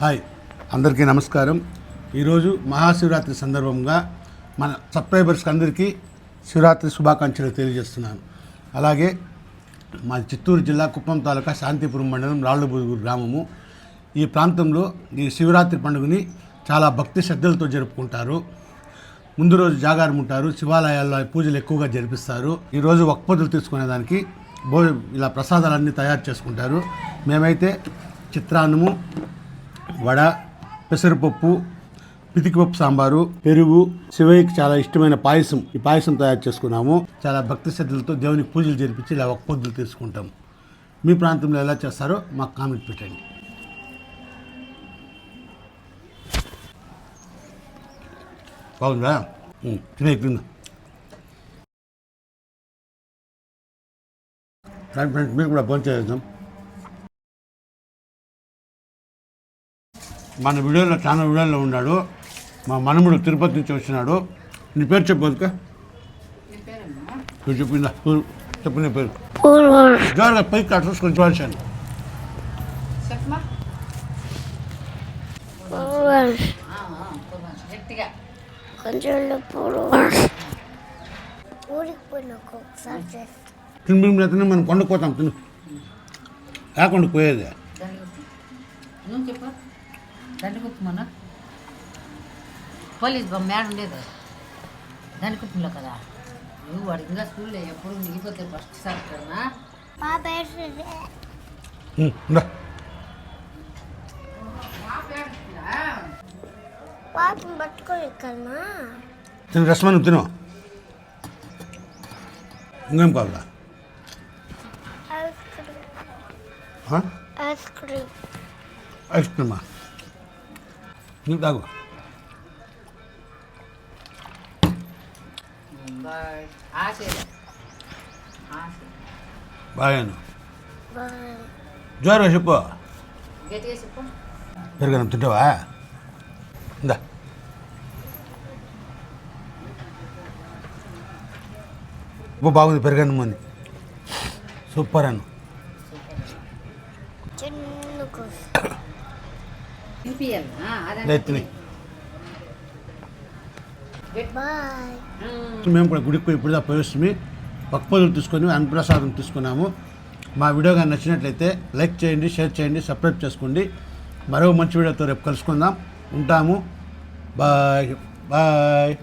Hi. అందరికీ నమస్కారం. ఈరోజు మహాశివరాత్రి సందర్భంగా మన సబ్స్క్రైబర్స్కి అందరికీ శివరాత్రి శుభాకాంక్షలు తెలియజేస్తున్నాను. అలాగే మా చిత్తూరు జిల్లా కుప్పం తాలూకా శాంతిపురం మండలం రాళ్ళబుదుగురు గ్రామము. ఈ ప్రాంతంలో ఈ శివరాత్రి పండుగని చాలా భక్తి శ్రద్ధలతో జరుపుకుంటారు. ముందు రోజు జాగారం ఉంటారు శివాలయాల్లో పూజలు ఎక్కువగా జరిపిస్తారు. ఈరోజు ఒక్కపొద్దులు తీసుకునేదానికి భో ఇలా ప్రసాదాలన్నీ తయారు చేసుకుంటారు. మేమైతే చిత్రాన్నము వడ పెసరపప్పు పితికిపప్పు సాంబారు పెరుగు శివయ్యకి చాలా ఇష్టమైన పాయసం. ఈ పాయసం తయారు చేసుకున్నాము. చాలా భక్తి శ్రద్ధలతో దేవునికి పూజలు జరిపించి ఇలా ఒక పొద్దులు తీసుకుంటాము మీ ప్రాంతంలో ఎలా చేస్తారో మాకు కామెంట్ పెట్టండి. బాగుందా? తినే తిందా ఫ్రెండ్స్ మీరు కూడా భోజనం చేద్దాం మన వీడియోలో చాలా వీడియోలో ఉన్నాడు. మా మనముడు తిరుపతి నుంచి వచ్చినాడు. నీ పేరు చెప్పొద్దుక నువ్వు చెప్పిందా? చెప్పు నీ పేరు. జోరుగా పైకి గట్టిగా. కొంచెం చేస్తా. తిని తిని మనం కొండకు పోతాం తిని. కాకుండా పోయేది. దండగుప్పు నువ్వు చెప్పు దండగుప్పు మన పోలీస్ బొమ్మ మేడ ఉండేది దండగుప్పులో కదా? నువ్వు వాడు ఇంకా స్కూల్లో ఎప్పుడు మిగిలిపోతే ఫస్ట్ సార్ కదా మా పేరు ఉం, ఇందా. పాపం పట్టుకోలేదు తిని రసమని తిను. ఇంకేం కావాలా? Ice cream. ఐస్ క్రీమా? నీకు తాగు బాగాను జ్వరం చెప్పు పెరుగన్నం తింటావా ఇందా ఉప్పు బాగుంది పెరుగన్నం అని సూపర్ అన్ను మేము కూడా గుడికి పోయి ఇప్పుడు పోయి వస్తుంది పక్పదులు తీసుకొని అన్నప్రసాదం తీసుకున్నాము. మా వీడియో కానీ నచ్చినట్లయితే లైక్ చేయండి షేర్ చేయండి సబ్స్క్రైబ్ చేసుకోండి. మరో మంచి వీడియోతో రేపు కలుసుకుందాం. ఉంటాము. బాయ్. బాయ్.